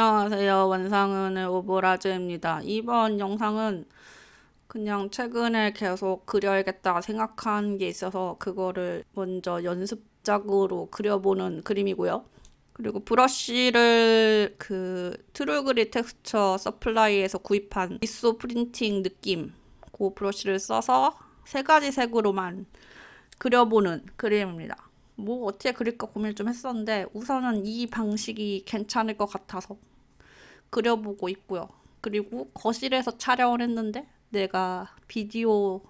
안녕하세요. 원상은의 오보라즈입니다. 이번 영상은 그냥 최근에 계속 그려야겠다 생각한 게 있어서 그거를 먼저 연습작으로 그려보는 그림이고요. 그리고 브러쉬를 그 트루그리 텍스처 서플라이에서 구입한 미소 프린팅 느낌 그 브러쉬를 써서 세 가지 색으로만 그려보는 그림입니다. 뭐 어떻게 그릴까 고민을 좀 했었는데 우선은 이 방식이 괜찮을 것 같아서 그려보고 있고요. 그리고 거실에서 촬영을 했는데 내가 비디오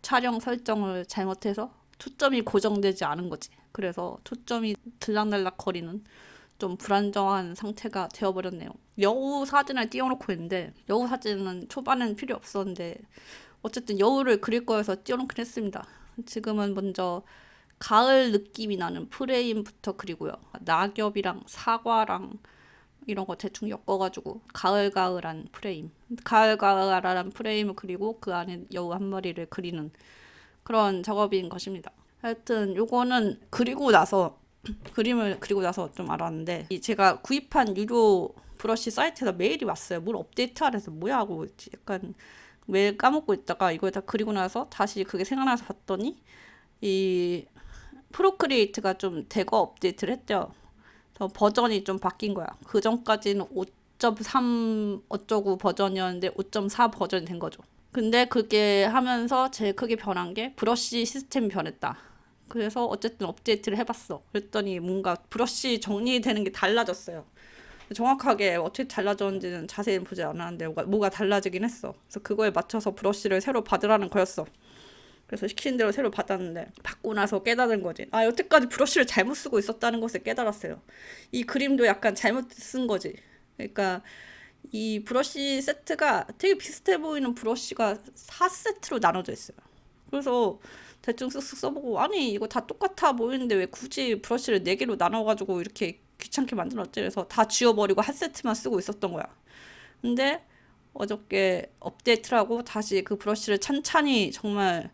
촬영 설정을 잘못해서 초점이 고정되지 않은 거지. 그래서 초점이 들락날락 거리는 좀 불안정한 상태가 되어버렸네요. 여우 사진을 띄워놓고 있는데 여우 사진은 초반엔 필요 없었는데 어쨌든 여우를 그릴 거여서 띄워놓긴 했습니다. 지금은 먼저 가을 느낌이 나는 프레임부터 그리고요. 낙엽이랑 사과랑 이런 거 대충 엮어가지고 가을가을한 프레임, 가을가을한 프레임을 그리고 그 안에 여우 한 마리를 그리는 그런 작업인 것입니다. 하여튼 요거는 그리고 나서 그림을 그리고 나서 좀 알았는데 제가 구입한 유료 브러쉬 사이트에서 메일이 왔어요. 뭘 업데이트하래서 뭐야 하고 약간 왜 까먹고 있다가 이걸 다 그리고 나서 다시 그게 생각나서 봤더니 이 프로크리에이트가 좀 대거 업데이트를 했대요. 더 버전이 좀 바뀐 거야. 그 전까지는 5.3 어쩌고 버전이었는데 5.4 버전이 된 거죠. 근데 그게 하면서 제일 크게 변한 게 브러쉬 시스템이 변했다. 그래서 어쨌든 업데이트를 해봤어. 그랬더니 뭔가 브러쉬 정리되는 게 달라졌어요. 정확하게 어떻게 달라졌는지는 자세히 보지 않았는데 뭐가, 달라지긴 했어. 그래서 그거에 맞춰서 브러쉬를 새로 받으라는 거였어. 그래서 시킨 대로 새로 받았는데 받고 나서 깨달은 거지. 아 여태까지 브러쉬를 잘못 쓰고 있었다는 것을 깨달았어요. 이 그림도 약간 잘못 쓴 거지. 그러니까 이 브러쉬 세트가 되게 비슷해 보이는 브러쉬가 4세트로 나눠져 있어요. 그래서 대충 쓱쓱 써보고 아니 이거 다 똑같아 보이는데 왜 굳이 브러쉬를 4개로 나눠가지고 이렇게 귀찮게 만들었지? 그래서 다 지워버리고 한 세트만 쓰고 있었던 거야. 근데 어저께 업데이트를 하고 다시 그 브러쉬를 찬찬히 정말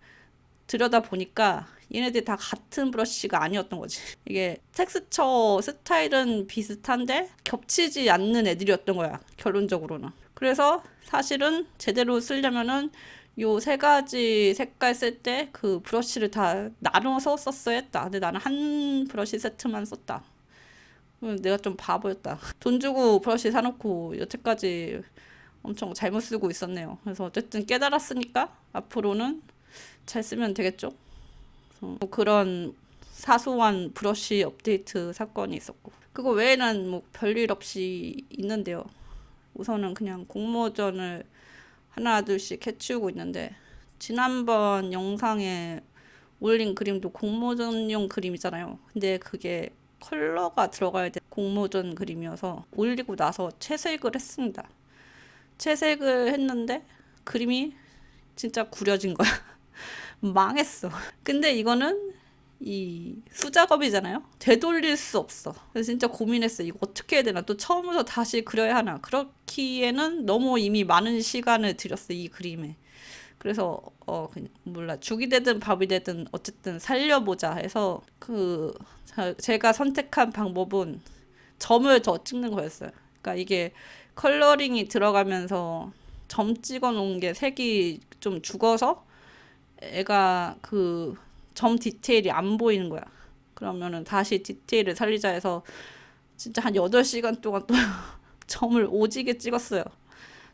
들여다 보니까 얘네들이 다 같은 브러쉬가 아니었던 거지. 이게 텍스처 스타일은 비슷한데 겹치지 않는 애들이었던 거야. 결론적으로는. 그래서 사실은 제대로 쓰려면은 요 세 가지 색깔 쓸 때 그 브러쉬를 다 나눠서 썼어야 했다. 근데 나는 한 브러쉬 세트만 썼다. 내가 좀 바보였다. 돈 주고 브러쉬 사놓고 여태까지 엄청 잘못 쓰고 있었네요. 그래서 어쨌든 깨달았으니까 앞으로는 잘 쓰면 되겠죠. 뭐 그런 사소한 브러쉬 업데이트 사건이 있었고 그거 외에는 뭐 별일 없이 있는데요. 우선은 그냥 공모전을 하나 둘씩 해치우고 있는데 지난번 영상에 올린 그림도 공모전용 그림이잖아요. 근데 그게 컬러가 들어가야 돼 공모전 그림이어서 올리고 나서 채색을 했습니다. 채색을 했는데 그림이 진짜 구려진 거야. 망했어. 근데 이거는 이 수작업이잖아요. 되돌릴 수 없어. 그래서 진짜 고민했어. 이거 어떻게 해야 되나? 또 처음부터 다시 그려야 하나? 그렇기에는 너무 이미 많은 시간을 들였어 이 그림에. 그래서 어 그냥 몰라 죽이 되든 밥이 되든 어쨌든 살려보자 해서 그 제가 선택한 방법은 점을 더 찍는 거였어요. 그러니까 이게 컬러링이 들어가면서 점 찍어 놓은 게 색이 좀 죽어서 애가 그 점 디테일이 안 보이는 거야. 그러면은 다시 디테일을 살리자 해서 진짜 한 8시간 동안 또 점을 오지게 찍었어요.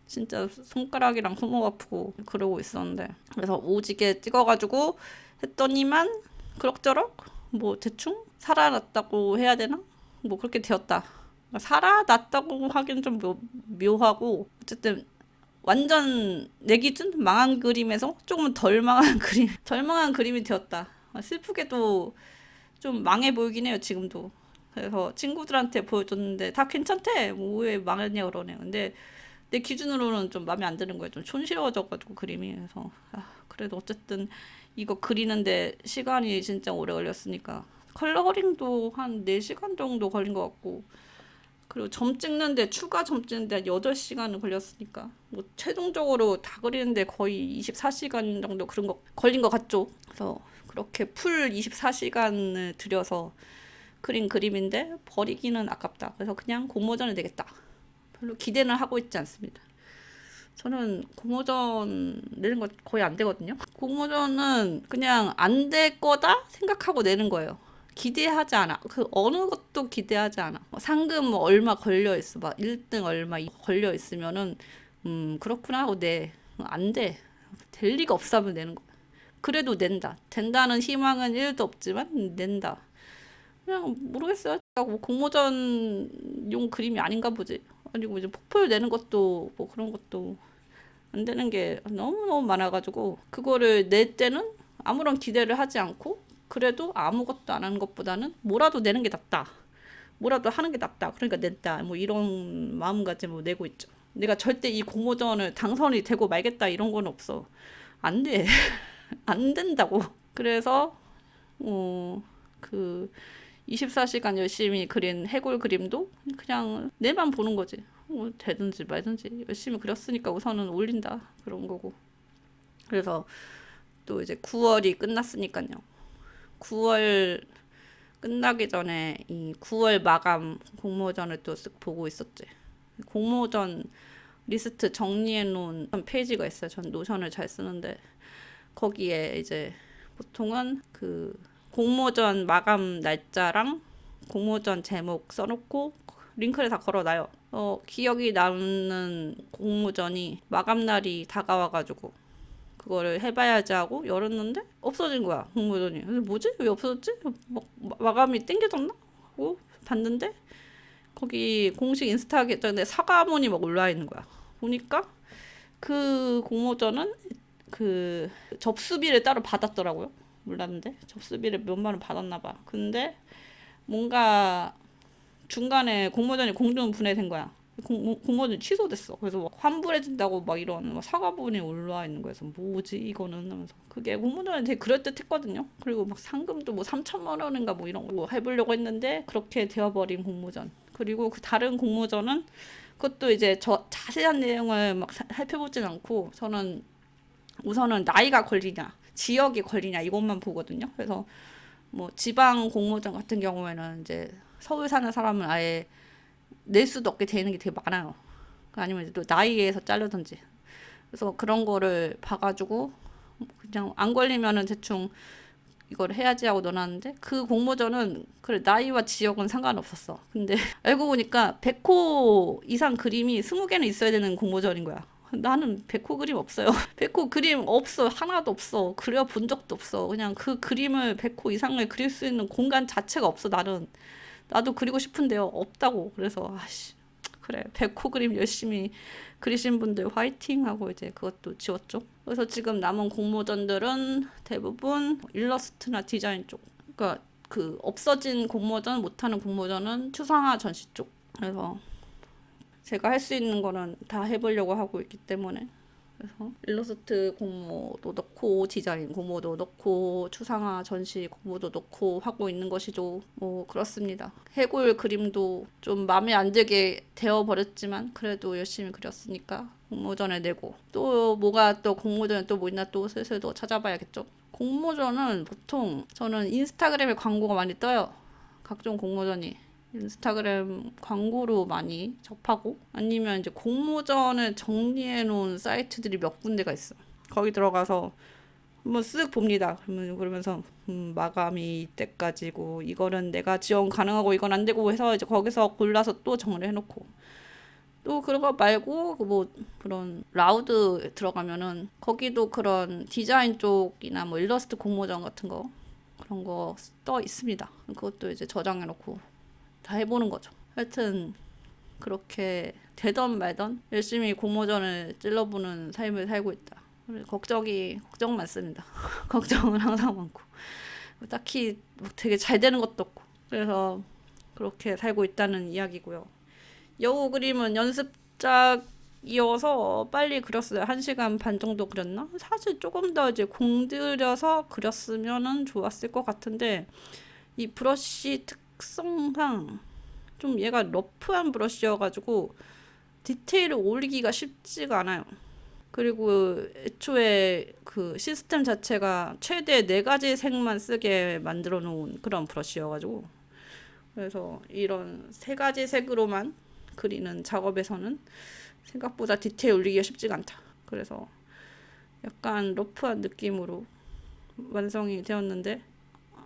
진짜 손가락이랑 손목 아프고 그러고 있었는데 그래서 오지게 찍어가지고 했더니만 그럭저럭 뭐 대충 살아났다고 해야 되나? 뭐 그렇게 되었다. 살아났다고 하긴 좀 묘하고 어쨌든 완전 내 기준 망한 그림에서 조금 덜 망한 그림, 덜 망한 그림이 되었다. 슬프게도 좀 망해 보이긴 해요, 지금도. 그래서 친구들한테 보여줬는데 다 괜찮대. 뭐 왜 망했냐 그러네. 근데 내 기준으로는 좀 마음에 안 드는 거예요. 좀 촌스러워져가지고 그림이. 그래서 아, 그래도 어쨌든 이거 그리는데 시간이 진짜 오래 걸렸으니까 컬러링도 한 4시간 정도 걸린 것 같고 그리고 점 찍는데 추가 점 찍는데 8시간은 걸렸으니까 뭐 최종적으로 다 그리는데 거의 24시간 정도 그런 거 걸린 것 같죠. 그래서 그렇게 풀 24시간을 들여서 그린 그림인데 버리기는 아깝다. 그래서 그냥 공모전이 되겠다. 별로 기대는 하고 있지 않습니다. 저는 공모전 내는 거 거의 안 되거든요. 공모전은 그냥 안 될 거다 생각하고 내는 거예요. 기대하지 않아. 그 어느 것도 기대하지 않아. 뭐 상금 뭐 얼마 걸려 있어. 막 1등 얼마 이- 걸려 있으면은 음 그렇구나 하고 내. 안 돼. 될 리가 없다면 내는 거야. 그래도 낸다. 된다는 희망은 1도 없지만 낸다. 그냥 모르겠어요. 뭐 공모전용 그림이 아닌가 보지. 아니고 이제 폭포를 내는 것도 뭐 그런 것도 안 되는 게 너무너무 많아가지고 그거를 낼 때는 아무런 기대를 하지 않고 그래도 아무것도 안 하는 것보다는 뭐라도 내는 게 낫다. 뭐라도 하는 게 낫다. 그러니까 냈다. 뭐 이런 마음가짐으로 내고 있죠. 내가 절대 이 공모전을 당선이 되고 말겠다 이런 건 없어. 안 돼. 안 된다고. 그래서 어 그 24시간 열심히 그린 해골 그림도 그냥 내만 보는 거지. 뭐 되든지 말든지 열심히 그렸으니까 우선은 올린다 그런 거고. 그래서 또 이제 9월이 끝났으니까요. 9월 끝나기 전에 이 9월 마감 공모전을 또 쓱 보고 있었지. 공모전 리스트 정리해 놓은 페이지가 있어요. 전 노션을 잘 쓰는데 거기에 이제 보통은 그 공모전 마감 날짜랑 공모전 제목 써놓고 링크를 다 걸어놔요. 어, 기억이 남는 공모전이 마감 날이 다가와가지고 그거를 해봐야지 하고 열었는데 없어진 거야 공모전이. 근데 뭐지? 왜 없어졌지? 막 마- 마감이 땡겨졌나? 하고 봤는데 거기 공식 인스타 계정에 사과문이 막 올라와 있는 거야. 보니까 그 공모전은 그 접수비를 따로 받았더라고요. 몰랐는데 접수비를 몇만 원 받았나 봐. 근데 뭔가 중간에 공모전이 공중 분해된 거야. 공, 공모전이 취소됐어. 그래서 막 환불해준다고 막 이런 막 사과문이 올라와 있는 거여서 뭐지 이거는 하면서 그게 공모전이 되게 그럴듯했거든요. 그리고 막 상금도 뭐 3천만 원인가 뭐 이런 거 해보려고 했는데 그렇게 되어버린 공모전. 그리고 그 다른 공모전은 그것도 이제 저 자세한 내용을 막 사- 살펴보진 않고 저는 우선은 나이가 걸리냐 지역이 걸리냐 이것만 보거든요. 그래서 뭐 지방 공모전 같은 경우에는 이제 서울 사는 사람은 아예 낼 수도 없게 되는 게 되게 많아요. 아니면 또 나이에서 자르든지. 그래서 그런 거를 봐가지고 그냥 안 걸리면은 대충 이걸 해야지 하고 넣어놨는데 그 공모전은 그래 나이와 지역은 상관없었어. 근데 알고 보니까 100호 이상 그림이 20개는 있어야 되는 공모전인 거야. 나는 100호 그림 없어요. 100호 그림 없어. 하나도 없어. 그려본 적도 없어. 그냥 그 그림을 100호 이상을 그릴 수 있는 공간 자체가 없어. 나는. 나도 그리고 싶은데요. 없다고. 그래서 아씨. 그래. 100호 그림 열심히 그리신 분들 화이팅 하고 이제 그것도 지웠죠. 그래서 지금 남은 공모전들은 대부분 일러스트나 디자인 쪽. 그러니까 그 없어진 공모전 못하는 공모전은 추상화 전시 쪽. 그래서 제가 할 수 있는 거는 다 해보려고 하고 있기 때문에 그래서 일러스트 공모도 넣고 디자인 공모도 넣고 추상화 전시 공모도 넣고 하고 있는 것이죠. 뭐 그렇습니다. 해골 그림도 좀 마음에 안 들게 되어 버렸지만 그래도 열심히 그렸으니까 공모전에 내고 또 뭐가 또 공모전에 또 뭐 있나 또 슬슬 또 찾아봐야겠죠. 공모전은 보통 저는 인스타그램에 광고가 많이 떠요. 각종 공모전이 인스타그램 광고로 많이 접하고 아니면 이제 공모전을 정리해 놓은 사이트들이 몇 군데가 있어. 거기 들어가서 한번 쓱 봅니다. 그러면 그러면서 음, 마감이 이때까지고 이거는 내가 지원 가능하고 이건 안 되고 해서 이제 거기서 골라서 또 정리해 놓고 또 그거 말고 그뭐 그런 라우드 들어가면은 거기도 그런 디자인 쪽이나 뭐 일러스트 공모전 같은 거 그런 거 떠 있습니다. 그것도 이제 저장해 놓고 다 해보는 거죠. 하여튼 그렇게 되던 말던 열심히 공모전을 찔러보는 삶을 살고 있다. 걱정이 걱정 많습니다. 걱정은 항상 많고 딱히 뭐 되게 잘 되는 것도 없고 그래서 그렇게 살고 있다는 이야기고요. 여우 그림은 연습작 이어서 빨리 그렸어요. 한 시간 반 정도 그렸나? 사실 조금 더 이제 공들여서 그렸으면은 좋았을 것 같은데 이 브러쉬 특 성상 좀 얘가 러프한 브러쉬여가지고 디테일을 올리기가 쉽지가 않아요. 그리고 애초에 그 시스템 자체가 최대 네 가지 색만 쓰게 만들어 놓은 그런 브러쉬여가지고 그래서 이런 세 가지 색으로만 그리는 작업에서는 생각보다 디테일 올리기가 쉽지가 않다. 그래서 약간 러프한 느낌으로 완성이 되었는데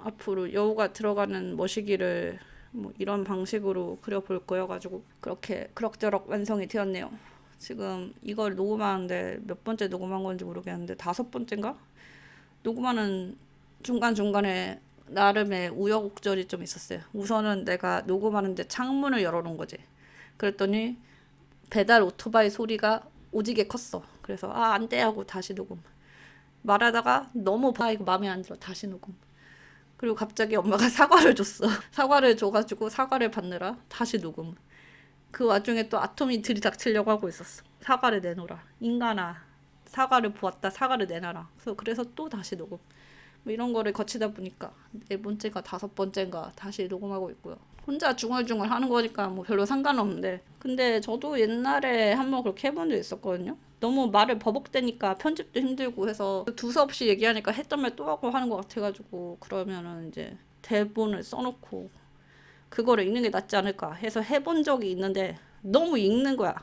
앞으로 여우가 들어가는 머시기를 뭐 이런 방식으로 그려볼 거여가지고 그렇게 그럭저럭 완성이 되었네요. 지금 이걸 녹음하는데 몇 번째 녹음한 건지 모르겠는데 다섯 번째인가? 녹음하는 중간 중간에 나름의 우여곡절이 좀 있었어요. 우선은 내가 녹음하는데 창문을 열어놓은 거지. 그랬더니 배달 오토바이 소리가 오지게 컸어. 그래서 아 안 돼 하고 다시 녹음. 말하다가 너무 봐 이거 마음에 안 들어 다시 녹음. 그리고 갑자기 엄마가 사과를 줬어. 사과를 줘가지고 사과를 받느라 다시 녹음. 그 와중에 또 아톰이 들이닥치려고 하고 있었어. 사과를 내놓으라. 인간아. 사과를 보았다. 사과를 내놔라. 그래서 그래서 또 다시 녹음. 뭐 이런 거를 거치다 보니까 네 번째가 다섯 번째인가 다시 녹음하고 있고요. 혼자 중얼중얼 하는 거니까 뭐 별로 상관없는데 근데 저도 옛날에 한번 그렇게 해본 적 있었거든요. 너무 말을 버벅대니까 편집도 힘들고 해서 두서없이 얘기하니까 했던 말 또 하고 하는 것 같아가지고 그러면은 이제 대본을 써놓고 그거를 읽는 게 낫지 않을까 해서 해본 적이 있는데 너무 읽는 거야.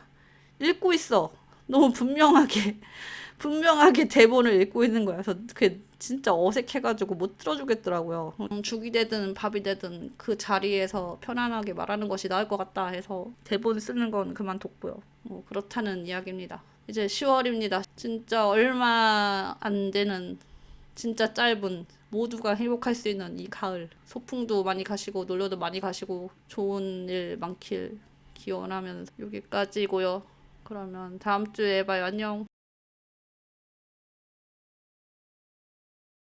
읽고 있어. 너무 분명하게 분명하게 대본을 읽고 있는 거야. 그래서 그게 진짜 어색해가지고 못 들어주겠더라고요. 음, 죽이 되든 밥이 되든 그 자리에서 편안하게 말하는 것이 나을 것 같다 해서 대본 쓰는 건 그만뒀고요. 뭐 그렇다는 이야기입니다. 이제 10월입니다. 진짜 얼마 안 되는 진짜 짧은 모두가 행복할 수 있는 이 가을 소풍도 많이 가시고 놀러도 많이 가시고 좋은 일 많길 기원하면서 여기까지고요. 그러면 다음 주에 봐요. 안녕.